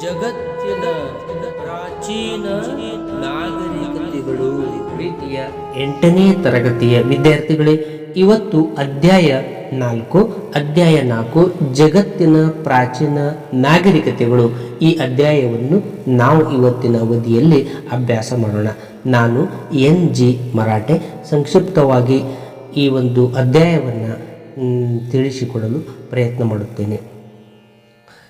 ಜಗತ್ತಿನ ಪ್ರಾಚೀನ ನಾಗರಿಕತೆಗಳು. ಪ್ರೀತಿಯ ಎಂಟನೇ ತರಗತಿಯ ವಿದ್ಯಾರ್ಥಿಗಳೇ, ಇವತ್ತು ಅಧ್ಯಾಯ ನಾಲ್ಕು ಅಧ್ಯಾಯ ನಾಲ್ಕು, ಜಗತ್ತಿನ ಪ್ರಾಚೀನ ನಾಗರಿಕತೆಗಳು. ಈ ಅಧ್ಯಾಯವನ್ನು ನಾವು ಇವತ್ತಿನ ಅವಧಿಯಲ್ಲಿ ಅಭ್ಯಾಸ ಮಾಡೋಣ. ನಾನು ಎನ್ ಜಿ ಮರಾಠೆ. ಸಂಕ್ಷಿಪ್ತವಾಗಿ ಈ ಒಂದು ಅಧ್ಯಾಯವನ್ನು ತಿಳಿಸಿಕೊಡಲು ಪ್ರಯತ್ನ ಮಾಡುತ್ತೇನೆ.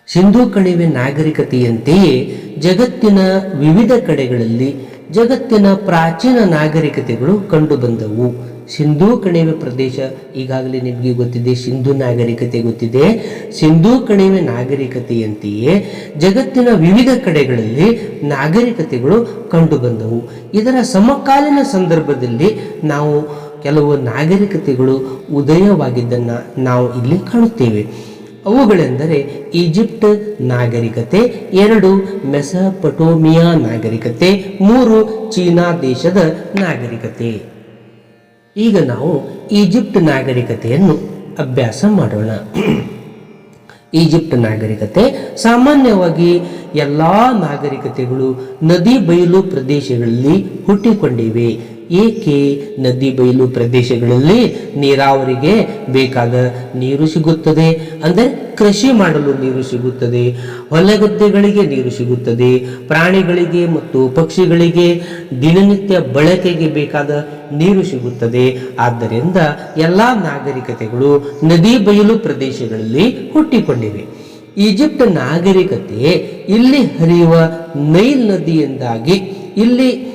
ಸಿಂಧೂ ಕಣಿವೆ ನಾಗರಿಕತೆಯಂತೆಯೇ ಜಗತ್ತಿನ ವಿವಿಧ ಕಡೆಗಳಲ್ಲಿ ಜಗತ್ತಿನ ಪ್ರಾಚೀನ ನಾಗರಿಕತೆಗಳು ಕಂಡುಬಂದವು. ಸಿಂಧೂ ಕಣಿವೆ ಪ್ರದೇಶ ಈಗಾಗಲೇ ನಿಮಗೆ ಗೊತ್ತಿದೆ, ಸಿಂಧು ನಾಗರಿಕತೆ ಗೊತ್ತಿದೆ. ಸಿಂಧೂ ಕಣಿವೆ ನಾಗರಿಕತೆಯಂತೆಯೇ ಜಗತ್ತಿನ ವಿವಿಧ ಕಡೆಗಳಲ್ಲಿ ನಾಗರಿಕತೆಗಳು ಕಂಡುಬಂದವು. ಇದರ ಸಮಕಾಲೀನ ಸಂದರ್ಭದಲ್ಲಿ ನಾವು ಕೆಲವು ನಾಗರಿಕತೆಗಳು ಉದಯವಾಗಿದ್ದನ್ನು ನಾವು ಇಲ್ಲಿ ಕಾಣುತ್ತೇವೆ. ಅವುಗಳೆಂದರೆ ಈಜಿಪ್ಟ್ ನಾಗರಿಕತೆ, ಎರಡು ಮೆಸಪಟೋಮಿಯಾ ನಾಗರಿಕತೆ, ಮೂರು ಚೀನಾ ದೇಶದ ನಾಗರಿಕತೆ. ಈಗ ನಾವು ಈಜಿಪ್ಟ್ ನಾಗರಿಕತೆಯನ್ನು ಅಭ್ಯಾಸ ಮಾಡೋಣ. ಈಜಿಪ್ಟ್ ನಾಗರಿಕತೆ ಸಾಮಾನ್ಯವಾಗಿ ಎಲ್ಲ ನಾಗರಿಕತೆಗಳು ನದಿ ಬಯಲು ಪ್ರದೇಶಗಳಲ್ಲಿ ಹುಟ್ಟಿಕೊಂಡಿವೆ. ಏಕೆ ನದಿ ಬಯಲು ಪ್ರದೇಶಗಳಲ್ಲಿ ನೀರಾವರಿಗೆ ಬೇಕಾದ ನೀರು ಸಿಗುತ್ತದೆ? ಅಂದರೆ ಕೃಷಿ ಮಾಡಲು ನೀರು ಸಿಗುತ್ತದೆ, ಹೊಲಗದ್ದೆಗಳಿಗೆ ನೀರು ಸಿಗುತ್ತದೆ, ಪ್ರಾಣಿಗಳಿಗೆ ಮತ್ತು ಪಕ್ಷಿಗಳಿಗೆ ದಿನನಿತ್ಯ ಬಳಕೆಗೆ ಬೇಕಾದ ನೀರು ಸಿಗುತ್ತದೆ. ಆದ್ದರಿಂದ ಎಲ್ಲ ನಾಗರಿಕತೆಗಳು ನದಿ ಬಯಲು ಪ್ರದೇಶಗಳಲ್ಲಿ ಹುಟ್ಟಿಕೊಂಡಿವೆ. ಈಜಿಪ್ಟ್ ನಾಗರಿಕತೆ ಇಲ್ಲಿ ಹರಿಯುವ ನೈಲ್ ನದಿಯಿಂದಾಗಿ ಇಲ್ಲಿ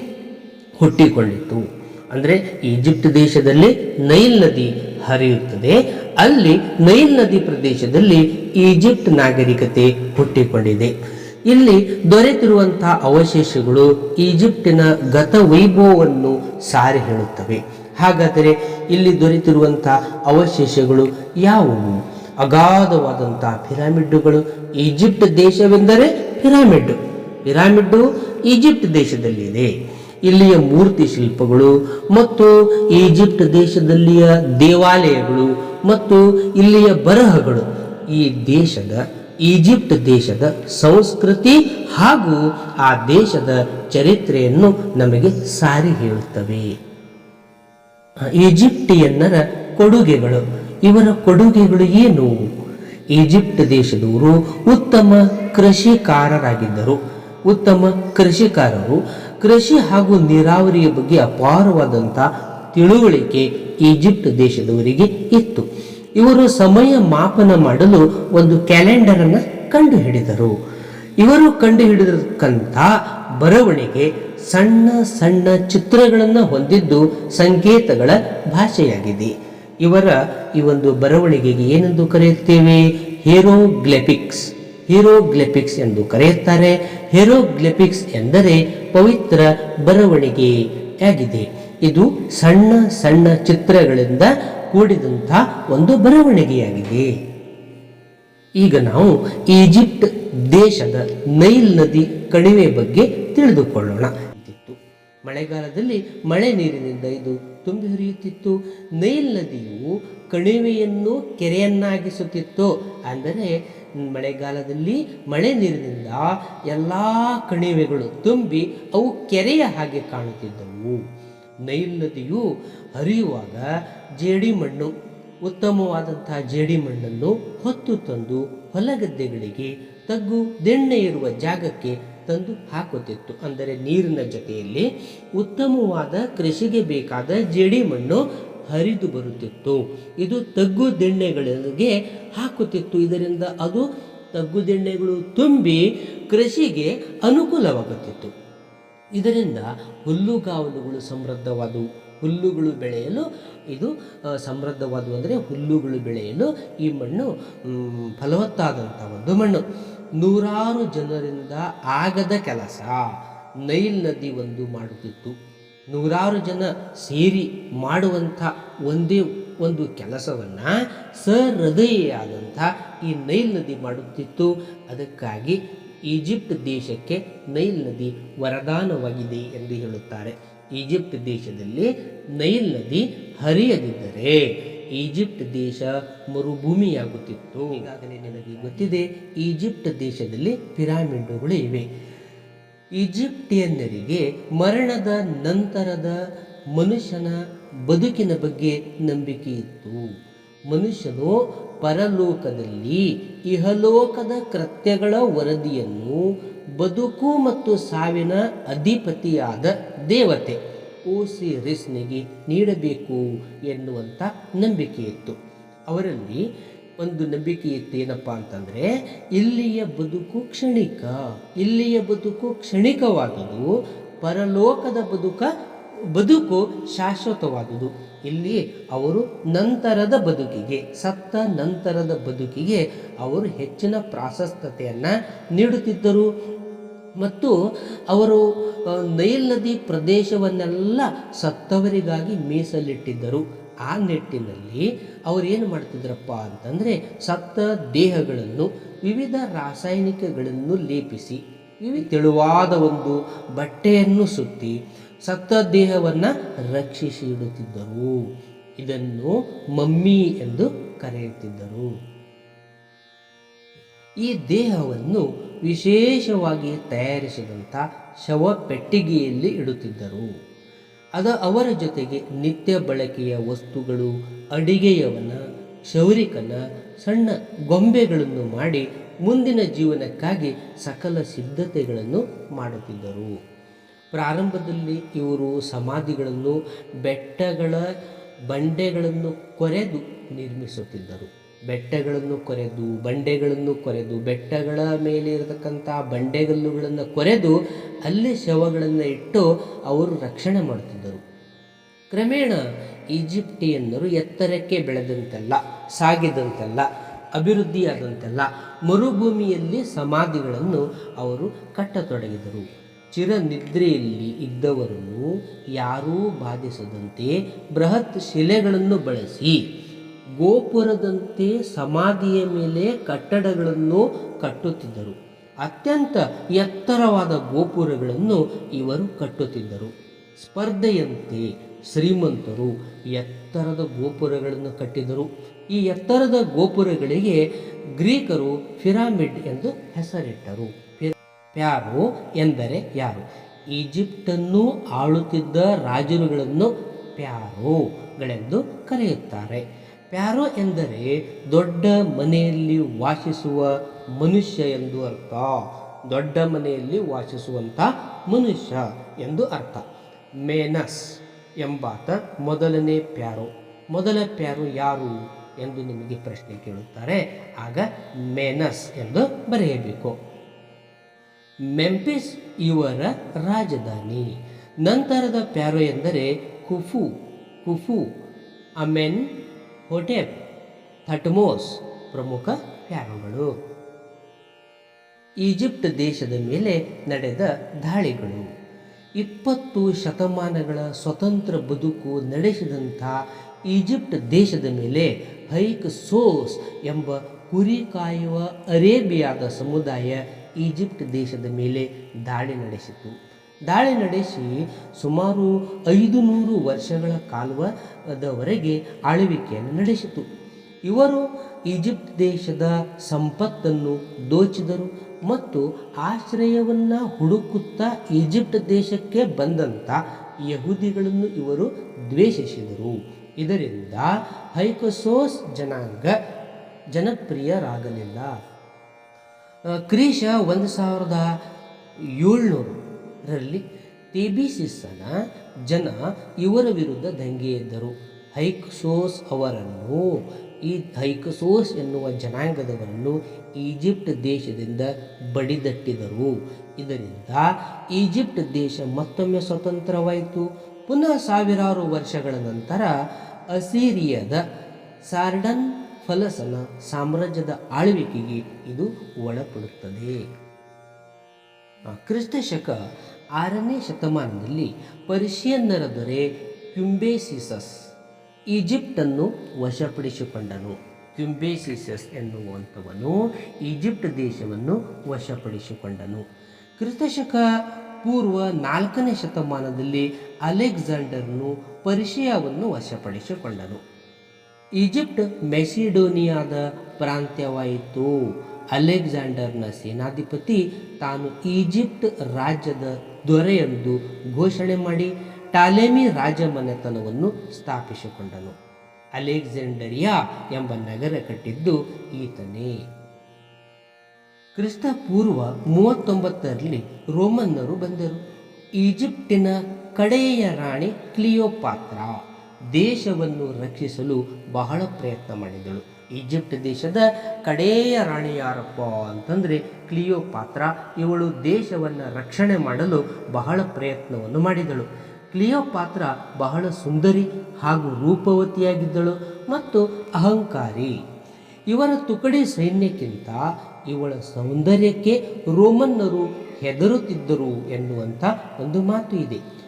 ಹುಟ್ಟಿಕೊಂಡಿತು ಅಂದರೆ ಈಜಿಪ್ಟ್ ದೇಶದಲ್ಲಿ ನೈಲ್ ನದಿ ಹರಿಯುತ್ತದೆ. ಅಲ್ಲಿ ನೈಲ್ ನದಿ ಪ್ರದೇಶದಲ್ಲಿ ಈಜಿಪ್ಟ್ ನಾಗರಿಕತೆ ಹುಟ್ಟಿಕೊಂಡಿದೆ. ಇಲ್ಲಿ ದೊರೆತಿರುವಂತಹ ಅವಶೇಷಗಳು ಈಜಿಪ್ಟಿನ ಗತ ವೈಭವವನ್ನು ಸಾರಿ ಹೇಳುತ್ತವೆ. ಹಾಗಾದರೆ ಇಲ್ಲಿ ದೊರೆತಿರುವಂತಹ ಅವಶೇಷಗಳು ಯಾವುವು? ಅಗಾಧವಾದಂತಹ ಪಿರಾಮಿಡ್ಡುಗಳು ಈಜಿಪ್ಟ್ ದೇಶವೆಂದರೆ ಪಿರಾಮಿಡ್. ಪಿರಾಮಿಡ್ಡು ಈಜಿಪ್ಟ್ ದೇಶದಲ್ಲಿದೆ. ಇಲ್ಲಿಯ ಮೂರ್ತಿ ಶಿಲ್ಪಗಳು ಮತ್ತು ಈಜಿಪ್ಟ್ ದೇಶದಲ್ಲಿಯ ದೇವಾಲಯಗಳು ಮತ್ತು ಇಲ್ಲಿಯ ಬರಹಗಳು. ಈ ದೇಶದ, ಈಜಿಪ್ಟ್ ದೇಶದ ಸಂಸ್ಕೃತಿ ಹಾಗೂ ಆ ದೇಶದ ಚರಿತ್ರೆಯನ್ನು ನಮಗೆ ಸಾರಿ ಹೇಳುತ್ತವೆ. ಈಜಿಪ್ಟಿಯನ್ನರ ಕೊಡುಗೆಗಳು, ಇವರ ಕೊಡುಗೆಗಳು ಏನು? ಈಜಿಪ್ಟ್ ದೇಶದವರು ಉತ್ತಮ ಕೃಷಿಕಾರರಾಗಿದ್ದರು. ಉತ್ತಮ ಕೃಷಿಕಾರರು, ಕೃಷಿ ಹಾಗೂ ನೀರಾವರಿಯ ಬಗ್ಗೆ ಅಪಾರವಾದಂಥ ತಿಳುವಳಿಕೆ ಈಜಿಪ್ಟ್ ದೇಶದವರಿಗೆ ಇತ್ತು. ಇವರು ಸಮಯ ಮಾಪನ ಮಾಡಲು ಒಂದು ಕ್ಯಾಲೆಂಡರ್ ಅನ್ನು ಕಂಡುಹಿಡಿದರು. ಇವರು ಕಂಡುಹಿಡಿದಕ್ಕಂಥ ಬರವಣಿಗೆ ಸಣ್ಣ ಸಣ್ಣ ಚಿತ್ರಗಳನ್ನು ಹೊಂದಿದ್ದು ಸಂಕೇತಗಳ ಭಾಷೆಯಾಗಿದೆ. ಇವರ ಈ ಒಂದು ಬರವಣಿಗೆಗೆ ಏನೆಂದು ಕರೆಯುತ್ತೇವೆ? ಹೀರೋಗ್ಲೆಪಿಕ್ಸ್ ಹೀರೋಗ್ಲೆಪಿಕ್ಸ್ ಎಂದು ಕರೆಯುತ್ತಾರೆ. ಹೀರೋಗ್ಲೆಪಿಕ್ಸ್ ಎಂದರೆ ಪವಿತ್ರ ಬರವಣಿಗೆಯಾಗಿದೆ. ಇದು ಸಣ್ಣ ಸಣ್ಣ ಚಿತ್ರಗಳಿಂದ ಕೂಡಿದಂಥ ಒಂದು ಬರವಣಿಗೆಯಾಗಿದೆ. ಈಗ ನಾವು ಈಜಿಪ್ಟ್ ದೇಶದ ನೈಲ್ ನದಿ ಕಣಿವೆ ಬಗ್ಗೆ ತಿಳಿದುಕೊಳ್ಳೋಣ. ಮಳೆಗಾಲದಲ್ಲಿ ಮಳೆ ನೀರಿನಿಂದ ಇದು ತುಂಬಿ ಹರಿಯುತ್ತಿತ್ತು. ನೈಲ್ ನದಿಯು ಕಣಿವೆಯನ್ನು ಕೆರೆಯನ್ನಾಗಿಸುತ್ತಿತ್ತು. ಅಂದರೆ ಮಳೆಗಾಲದಲ್ಲಿ ಮಳೆ ನೀರಿನಿಂದ ಎಲ್ಲ ಕಣಿವೆಗಳು ತುಂಬಿ ಅವು ಕೆರೆಯ ಹಾಗೆ ಕಾಣುತ್ತಿದ್ದವು. ನೈಲ್ ನದಿಯು ಹರಿಯುವಾಗ ಜೇಡಿ ಮಣ್ಣು, ಉತ್ತಮವಾದಂತಹ ಜೇಡಿ ಮಣ್ಣನ್ನು ಹೊತ್ತು ತಂದು ಹೊಲಗದ್ದೆಗಳಿಗೆ ತಗ್ಗು, ದೆಣ್ಣೆ ಇರುವ ಜಾಗಕ್ಕೆ ತಂದು ಹಾಕುತ್ತಿತ್ತು. ಅಂದರೆ ನೀರಿನ ಜೊತೆಯಲ್ಲಿ ಉತ್ತಮವಾದ ಕೃಷಿಗೆ ಬೇಕಾದ ಜೇಡಿ ಮಣ್ಣು ಹರಿದು ಬರುತ್ತಿತ್ತು. ಇದು ತಗ್ಗು ದಿಣ್ಣೆಗಳಿಗೆ ಹಾಕುತ್ತಿತ್ತು. ಇದರಿಂದ ಅದು ತಗ್ಗು ದಿಣ್ಣೆಗಳು ತುಂಬಿ ಕೃಷಿಗೆ ಅನುಕೂಲವಾಗುತ್ತಿತ್ತು. ಇದರಿಂದ ಹುಲ್ಲುಗಾವಲುಗಳು ಸಮೃದ್ಧವಾದವು. ಹುಲ್ಲುಗಳು ಬೆಳೆಯಲು ಇದು ಸಮೃದ್ಧವಾದವು. ಅಂದರೆ ಹುಲ್ಲುಗಳು ಬೆಳೆಯಲು ಈ ಮಣ್ಣು ಫಲವತ್ತಾದಂಥ ಒಂದು ಮಣ್ಣು. ನೂರಾರು ಜನರಿಂದ ಆಗದ ಕೆಲಸ. ನೈಲ್ ನದಿ ಒಂದು ಮಾಡುತ್ತಿತ್ತು. ನೂರಾರು ಜನ ಸೇರಿ ಮಾಡುವಂಥ ಒಂದೇ ಒಂದು ಕೆಲಸವನ್ನು ಸಹೃದಯಾದಂಥ ಈ ನೈಲ್ ನದಿ ಮಾಡುತ್ತಿತ್ತು. ಅದಕ್ಕಾಗಿ ಈಜಿಪ್ಟ್ ದೇಶಕ್ಕೆ ನೈಲ್ ನದಿ ವರದಾನವಾಗಿದೆ ಎಂದು ಹೇಳುತ್ತಾರೆ. ಈಜಿಪ್ಟ್ ದೇಶದಲ್ಲಿ ನೈಲ್ ನದಿ ಹರಿಯದಿದ್ದರೆ ಈಜಿಪ್ಟ್ ದೇಶ ಮರುಭೂಮಿಯಾಗುತ್ತಿತ್ತು. ಈಗಾಗಲೇ ನಿಮಗೆ ಗೊತ್ತಿದೆ, ಈಜಿಪ್ಟ್ ದೇಶದಲ್ಲಿ ಪಿರಾಮಿಡ್ಗಳು ಇವೆ. ಈಜಿಪ್ಟಿಯನ್ನರಿಗೆ ಮರಣದ ನಂತರದ ಮನುಷ್ಯನ ಬದುಕಿನ ಬಗ್ಗೆ ನಂಬಿಕೆ ಇತ್ತು. ಮನುಷ್ಯನು ಪರಲೋಕದಲ್ಲಿ ಇಹಲೋಕದ ಕೃತ್ಯಗಳ ವರದಿಯನ್ನು ಬದುಕು ಮತ್ತು ಸಾವಿನ ಅಧಿಪತಿಯಾದ ದೇವತೆ ಓಸಿರಿಸ್ನಿಗೆ ನೀಡಬೇಕು ಎನ್ನುವಂಥ ನಂಬಿಕೆ ಇತ್ತು ಅವರಲ್ಲಿ ಒಂದು ನಂಬಿಕೆ ಇತ್ತು ಏನಪ್ಪ ಅಂತಂದರೆ, ಇಲ್ಲಿಯ ಬದುಕು ಕ್ಷಣಿಕ, ಇಲ್ಲಿಯ ಬದುಕು ಕ್ಷಣಿಕವಾದುದು, ಪರಲೋಕದ ಬದುಕ, ಬದುಕು ಶಾಶ್ವತವಾದುದು. ಇಲ್ಲಿ ಅವರು ನಂತರದ ಬದುಕಿಗೆ, ಸತ್ತ ನಂತರದ ಬದುಕಿಗೆ ಅವರು ಹೆಚ್ಚಿನ ಪ್ರಾಶಸ್ತ್ಯತೆಯನ್ನು ನೀಡುತ್ತಿದ್ದರು. ಮತ್ತು ಅವರು ನೈಲ್ ನದಿ ಪ್ರದೇಶವನ್ನೆಲ್ಲ ಸತ್ತವರಿಗಾಗಿ ಮೀಸಲಿಟ್ಟಿದ್ದರು. ಆ ನಿಟ್ಟಿನಲ್ಲಿ ಅವರು ಏನು ಮಾಡ್ತಿದ್ರಪ್ಪ ಅಂತಂದರೆ ಸತ್ತ ದೇಹಗಳನ್ನು ವಿವಿಧ ರಾಸಾಯನಿಕಗಳನ್ನು ಲೇಪಿಸಿ, ವಿವಿ ತೆಳುವಾದ ಒಂದು ಬಟ್ಟೆಯನ್ನು ಸುತ್ತಿ ಸತ್ತ ದೇಹವನ್ನು ರಕ್ಷಿಸಿ ಇಡುತ್ತಿದ್ದರು. ಇದನ್ನು ಮಮ್ಮಿ ಎಂದು ಕರೆಯುತ್ತಿದ್ದರು. ಈ ದೇಹವನ್ನು ವಿಶೇಷವಾಗಿ ತಯಾರಿಸಿದಂಥ ಶವ ಪೆಟ್ಟಿಗೆಯಲ್ಲಿ ಇಡುತ್ತಿದ್ದರು. ಅದ ಅವರ ಜೊತೆಗೆ ನಿತ್ಯ ಬಳಕೆಯ ವಸ್ತುಗಳು ಅಡಿಗೆಯವನ ಕ್ಷೌರಿಕನ ಸಣ್ಣ ಗೊಂಬೆಗಳನ್ನು ಮಾಡಿ ಮುಂದಿನ ಜೀವನಕ್ಕಾಗಿ ಸಕಲ ಸಿದ್ಧತೆಗಳನ್ನು ಮಾಡುತ್ತಿದ್ದರು. ಪ್ರಾರಂಭದಲ್ಲಿ ಇವರು ಸಮಾಧಿಗಳನ್ನು ಬೆಟ್ಟಗಳ ಬಂಡೆಗಳನ್ನು ಕೊರೆದು ನಿರ್ಮಿಸುತ್ತಿದ್ದರು. ಬೆಟ್ಟಗಳನ್ನು ಕೊರೆದು, ಬಂಡೆಗಳನ್ನು ಕೊರೆದು, ಬೆಟ್ಟಗಳ ಮೇಲೆ ಇರತಕ್ಕಂಥ ಬಂಡೆಗಲ್ಲುಗಳನ್ನು ಕೊರೆದು ಅಲ್ಲಿ ಶವಗಳನ್ನು ಇಟ್ಟು ಅವರು ರಕ್ಷಣೆ ಮಾಡುತ್ತಿದ್ದರು ಕ್ರಮೇಣ ಈಜಿಪ್ಟಿಯನ್ನರು ಎತ್ತರಕ್ಕೆ ಬೆಳೆದಂತೆಲ್ಲ, ಸಾಗಿದಂತೆಲ್ಲ, ಅಭಿವೃದ್ಧಿಯಾದಂತೆಲ್ಲ ಮರುಭೂಮಿಯಲ್ಲಿ ಸಮಾಧಿಗಳನ್ನು ಅವರು ಕಟ್ಟತೊಡಗಿದರು. ಚಿರನಿದ್ರೆಯಲ್ಲಿ ಇದ್ದವರನ್ನು ಯಾರೂ ಬಾಧಿಸದಂತೆ ಬೃಹತ್ ಶಿಲೆಗಳನ್ನು ಬಳಸಿ ಗೋಪುರದಂತೆ ಸಮಾಧಿಯ ಮೇಲೆ ಕಟ್ಟಡಗಳನ್ನು ಕಟ್ಟುತ್ತಿದ್ದರು. ಅತ್ಯಂತ ಎತ್ತರವಾದ ಗೋಪುರಗಳನ್ನು ಇವರು ಕಟ್ಟುತ್ತಿದ್ದರು. ಸ್ಪರ್ಧೆಯಂತೆ ಶ್ರೀಮಂತರು ಎತ್ತರದ ಗೋಪುರಗಳನ್ನು ಕಟ್ಟಿದರು ಈ ಎತ್ತರದ ಗೋಪುರಗಳಿಗೆ ಗ್ರೀಕರು ಪಿರಾಮಿಡ್ ಎಂದು ಹೆಸರಿಟ್ಟರು. ಪ್ಯಾರೋ ಎಂದರೆ ಯಾರು? ಈಜಿಪ್ಟನ್ನು ಆಳುತ್ತಿದ್ದ ರಾಜರುಗಳನ್ನು ಪ್ಯಾರೋಗಳೆಂದು ಕರೆಯುತ್ತಾರೆ. ಪ್ಯಾರೋ ಎಂದರೆ ದೊಡ್ಡ ಮನೆಯಲ್ಲಿ ವಾಸಿಸುವ ಮನುಷ್ಯ ಎಂದು ಅರ್ಥ. ದೊಡ್ಡ ಮನೆಯಲ್ಲಿ ವಾಸಿಸುವಂಥ ಮನುಷ್ಯ ಎಂದು ಅರ್ಥ. ಮೇನಸ್ ಎಂಬಾತ ಮೊದಲನೇ ಪ್ಯಾರೋ. ಮೊದಲ ಪ್ಯಾರೋ ಯಾರು ಎಂದು ನಿಮಗೆ ಪ್ರಶ್ನೆ ಕೇಳುತ್ತಾರೆ. ಆಗ ಮೇನಸ್ ಎಂದು ಬರೆಯಬೇಕು. ಮೆಂಪಿಸ್ ಇವರ ರಾಜಧಾನಿ. ನಂತರದ ಪ್ಯಾರೋ ಎಂದರೆ ಕುಫು. ಕುಫು ಅಮೆನ್ ಹೊಟೆಪ್ ಥಟ್ಮೋಸ್ ಪ್ರಮುಖ ಪ್ಯಾರೋಗಳು ಈಜಿಪ್ಟ್ ದೇಶದ ಮೇಲೆ ನಡೆದ ದಾಳಿಗಳು. ಇಪ್ಪತ್ತು ಶತಮಾನಗಳ ಸ್ವತಂತ್ರ ಬದುಕು ನಡೆಸಿದಂಥ ಈಜಿಪ್ಟ್ ದೇಶದ ಮೇಲೆ ಹೈಕ್ ಸೋಸ್ ಎಂಬ ಕುರಿ ಕಾಯುವ ಅರೇಬಿಯಾದ ಸಮುದಾಯ ಈಜಿಪ್ಟ್ ದೇಶದ ಮೇಲೆ ದಾಳಿ ನಡೆಸಿತು. ದಾಳಿ ನಡೆಸಿ ಸುಮಾರು ಐದು ನೂರು ವರ್ಷಗಳ ಕಾಲದವರೆಗೆ ಆಳ್ವಿಕೆಯನ್ನು ನಡೆಸಿತು. ಇವರು ಈಜಿಪ್ಟ್ ದೇಶದ ಸಂಪತ್ತನ್ನು ದೋಚಿದರು ಮತ್ತು ಆಶ್ರಯವನ್ನು ಹುಡುಕುತ್ತಾ ಈಜಿಪ್ಟ್ ದೇಶಕ್ಕೆ ಬಂದಂಥ ಯಹೂದಿಗಳನ್ನು ಇವರು ದ್ವೇಷಿಸಿದರು. ಇದರಿಂದ ಹೈಕೋಸೋಸ್ ಜನಾಂಗ ಜನಪ್ರಿಯರಾಗಲಿಲ್ಲ. ಕ್ರೀಶ ಒಂದು ಸಾವಿರದ ಏಳ್ನೂರರಲ್ಲಿ ತೇಬಿಸಿಸ್ಸನ ಜನ ಇವರ ವಿರುದ್ಧ ದಂಗೆ ಎದ್ದರು. ಹೈಕ್ಸೋಸ್ ಅವರನ್ನು, ಈ ಹೈಕಸೋಸ್ ಎನ್ನುವ ಜನಾಂಗದವರನ್ನು ಈಜಿಪ್ಟ್ ದೇಶದಿಂದ ಬಡಿದಟ್ಟಿದರು. ಇದರಿಂದ ಈಜಿಪ್ಟ್ ದೇಶ ಮತ್ತೊಮ್ಮೆ ಸ್ವತಂತ್ರವಾಯಿತು. ಪುನಃ ಸಾವಿರಾರು ವರ್ಷಗಳ ನಂತರ ಅಸೀರಿಯದ ಸಾರ್ಡನ್ ಫಲಸನ ಸಾಮ್ರಾಜ್ಯದ ಆಳ್ವಿಕೆಗೆ ಇದು ಒಳಪಡುತ್ತದೆ. ಆ, ಕ್ರಿಸ್ತ ಶಕ ಆರನೇ ಶತಮಾನದಲ್ಲಿ ಪರ್ಷಿಯನ್ನರ ದೊರೆ ಕ್ಯುಂಬೇಸಿಸಸ್ ಈಜಿಪ್ಟನ್ನು ವಶಪಡಿಸಿಕೊಂಡನು. ಕ್ಯುಂಬೇಸಿಸಸ್ ಎನ್ನುವಂಥವನು ಈಜಿಪ್ಟ್ ದೇಶವನ್ನು ವಶಪಡಿಸಿಕೊಂಡನು. ಕ್ರಿಸ್ತಶಕ ಪೂರ್ವ ನಾಲ್ಕನೇ ಶತಮಾನದಲ್ಲಿ ಅಲೆಕ್ಸಾಂಡರ್ನು ಪರ್ಷಿಯಾವನ್ನು ವಶಪಡಿಸಿಕೊಂಡನು. ಈಜಿಪ್ಟ್ ಮೆಸಿಡೋನಿಯಾದ ಪ್ರಾಂತ್ಯವಾಯಿತು. ಅಲೆಕ್ಸಾಂಡರ್ನ ಸೇನಾಧಿಪತಿ ತಾನು ಈಜಿಪ್ಟ್ ರಾಜ್ಯದ ದೊರೆಯೆಂದು ಘೋಷಣೆ ಮಾಡಿ ಟಾಲೆಮಿ ರಾಜಮನೆತನವನ್ನು ಸ್ಥಾಪಿಸಿಕೊಂಡನು. ಅಲೆಕ್ಸಾಂಡರಿಯಾ ಎಂಬ ನಗರ ಕಟ್ಟಿದ್ದು ಈತನೇ. ಕ್ರಿಸ್ತ ಪೂರ್ವ ಮೂವತ್ತೊಂಬತ್ತರಲ್ಲಿ ರೋಮನ್ನರು ಬಂದರು. ಈಜಿಪ್ಟಿನ ಕಡೆಯ ರಾಣಿ ಕ್ಲಿಯೋಪಾತ್ರ ದೇಶವನ್ನು ರಕ್ಷಿಸಲು ಬಹಳ ಪ್ರಯತ್ನ ಮಾಡಿದಳು. ಈಜಿಪ್ಟ್ ದೇಶದ ಕಡೆಯ ರಾಣಿ ಯಾರಪ್ಪ ಅಂತಂದರೆ ಕ್ಲಿಯೋ ಪಾತ್ರ ಇವಳು ದೇಶವನ್ನು ರಕ್ಷಣೆ ಮಾಡಲು ಬಹಳ ಪ್ರಯತ್ನವನ್ನು ಮಾಡಿದಳು. ಕ್ಲಿಯೋ ಪಾತ್ರ ಬಹಳ ಸುಂದರಿ ಹಾಗೂ ರೂಪವತಿಯಾಗಿದ್ದಳು ಮತ್ತು ಅಹಂಕಾರಿ. ಇವರ ತುಕಡಿ ಸೈನ್ಯಕ್ಕಿಂತ ಇವಳ ಸೌಂದರ್ಯಕ್ಕೆ ರೋಮನ್ನರು ಹೆದರುತ್ತಿದ್ದರು ಎನ್ನುವಂಥ ಒಂದು ಮಾತು ಇದೆ.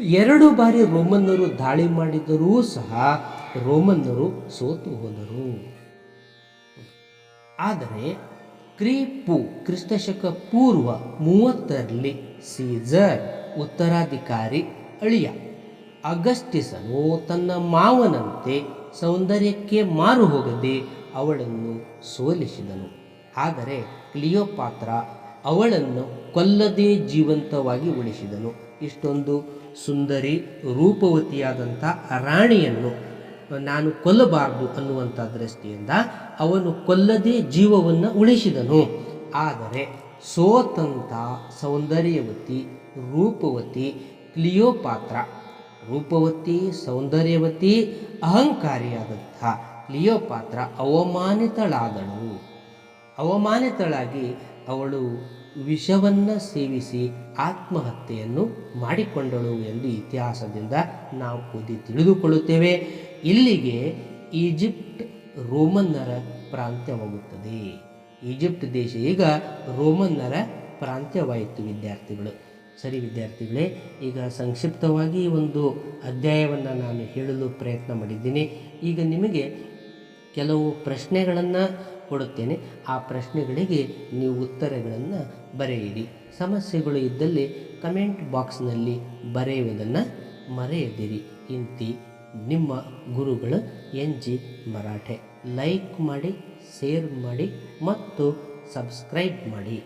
ಎರಡು ಬಾರಿ ರೋಮನ್ನರು ದಾಳಿ ಮಾಡಿದರೂ ಸಹ ರೋಮನ್ನರು ಸೋತು ಹೋದರು. ಆದರೆ ಕ್ರಿಪು ಕ್ರಿಸ್ತಶಕ ಪೂರ್ವ ಮೂವತ್ತರಲ್ಲಿ ಸೀಸರ್ ಉತ್ತರಾಧಿಕಾರಿ ಅಳಿಯ. ಅಗಸ್ಟಿಸನು ತನ್ನ ಮಾವನಂತೆ ಸೌಂದರ್ಯಕ್ಕೆ ಮಾರು ಹೋಗದೆ ಅವಳನ್ನು ಸೋಲಿಸಿದನು. ಆದರೆ ಕ್ಲಿಯೋಪಾತ್ರ ಅವಳನ್ನು ಕೊಲ್ಲದೆ ಜೀವಂತವಾಗಿ ಉಳಿಸಿದನು. ಇಷ್ಟೊಂದು ಸುಂದರಿ ರೂಪವತಿಯಾದಂಥ ರಾಣಿಯನ್ನು ನಾನು ಕೊಲ್ಲಬಾರದು ಅನ್ನುವಂಥ ದೃಷ್ಟಿಯಿಂದ ಅವನು ಕೊಲ್ಲದೆ ಜೀವವನ್ನು ಉಳಿಸಿದನು. ಆದರೆ ಸೋತಂಥ ಸೌಂದರ್ಯವತಿ ರೂಪವತಿ ಕ್ಲಿಯೋಪಾತ್ರ, ರೂಪವತಿ ಸೌಂದರ್ಯವತಿ ಅಹಂಕಾರಿಯಾದಂಥ ಕ್ಲಿಯೋಪಾತ್ರ ಅವಮಾನಿತಳಾದಳು. ಅವಮಾನಿತಳಾಗಿ ಅವಳು ವಿಷವನ್ನು ಸೇವಿಸಿ ಆತ್ಮಹತ್ಯೆಯನ್ನು ಮಾಡಿಕೊಂಡಳು ಎಂದು ಇತಿಹಾಸದಿಂದ ನಾವು ಓದಿ ತಿಳಿದುಕೊಳ್ಳುತ್ತೇವೆ. ಇಲ್ಲಿಗೆ ಈಜಿಪ್ಟ್ ರೋಮನ್ನರ ಪ್ರಾಂತ್ಯವಾಗುತ್ತದೆ. ಈಜಿಪ್ಟ್ ದೇಶ ಈಗ ರೋಮನ್ನರ ಪ್ರಾಂತ್ಯವಾಯಿತು ವಿದ್ಯಾರ್ಥಿಗಳು. ಸರಿ ವಿದ್ಯಾರ್ಥಿಗಳೇ, ಈಗ ಸಂಕ್ಷಿಪ್ತವಾಗಿ ಒಂದು ಅಧ್ಯಾಯವನ್ನು ನಾನು ಹೇಳಲು ಪ್ರಯತ್ನ ಮಾಡಿದ್ದೀನಿ. ಈಗ ನಿಮಗೆ ಕೆಲವು ಪ್ರಶ್ನೆಗಳನ್ನು ಕೊಡುತ್ತೇನೆ. ಆ ಪ್ರಶ್ನೆಗಳಿಗೆ ನೀವು ಉತ್ತರಗಳನ್ನು ಬರೆಯಿರಿ. ಸಮಸ್ಯೆಗಳು ಇದ್ದಲ್ಲಿ ಕಮೆಂಟ್ ಬಾಕ್ಸ್ನಲ್ಲಿ ಬರೆಯುವುದನ್ನು ಮರೆಯದಿರಿ. ಇಂತಿ. ನಿಮ್ಮ ಗುರುಗಳು ಎನ್ ಜಿ ಮರಾಠೆ. ಲೈಕ್ ಮಾಡಿ ಶೇರ್ ಮಾಡಿ ಮತ್ತು ಸಬ್ಸ್ಕ್ರೈಬ್ ಮಾಡಿ.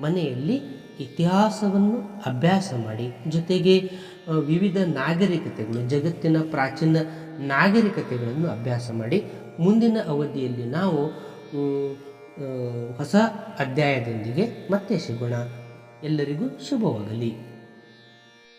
ಮನೆಯಲ್ಲಿ ಇತಿಹಾಸವನ್ನು ಅಭ್ಯಾಸ ಮಾಡಿ. ಜೊತೆಗೆ ವಿವಿಧ ನಾಗರಿಕತೆಗಳು, ಜಗತ್ತಿನ ಪ್ರಾಚೀನ ನಾಗರಿಕತೆಗಳನ್ನು ಅಭ್ಯಾಸ ಮಾಡಿ. ಮುಂದಿನ ಅವಧಿಯಲ್ಲಿ ನಾವು ಹೊಸ ಅಧ್ಯಾಯದೊಂದಿಗೆ ಮತ್ತೆ ಸಿಗೋಣ. ಎಲ್ಲರಿಗೂ ಶುಭವಾಗಲಿ.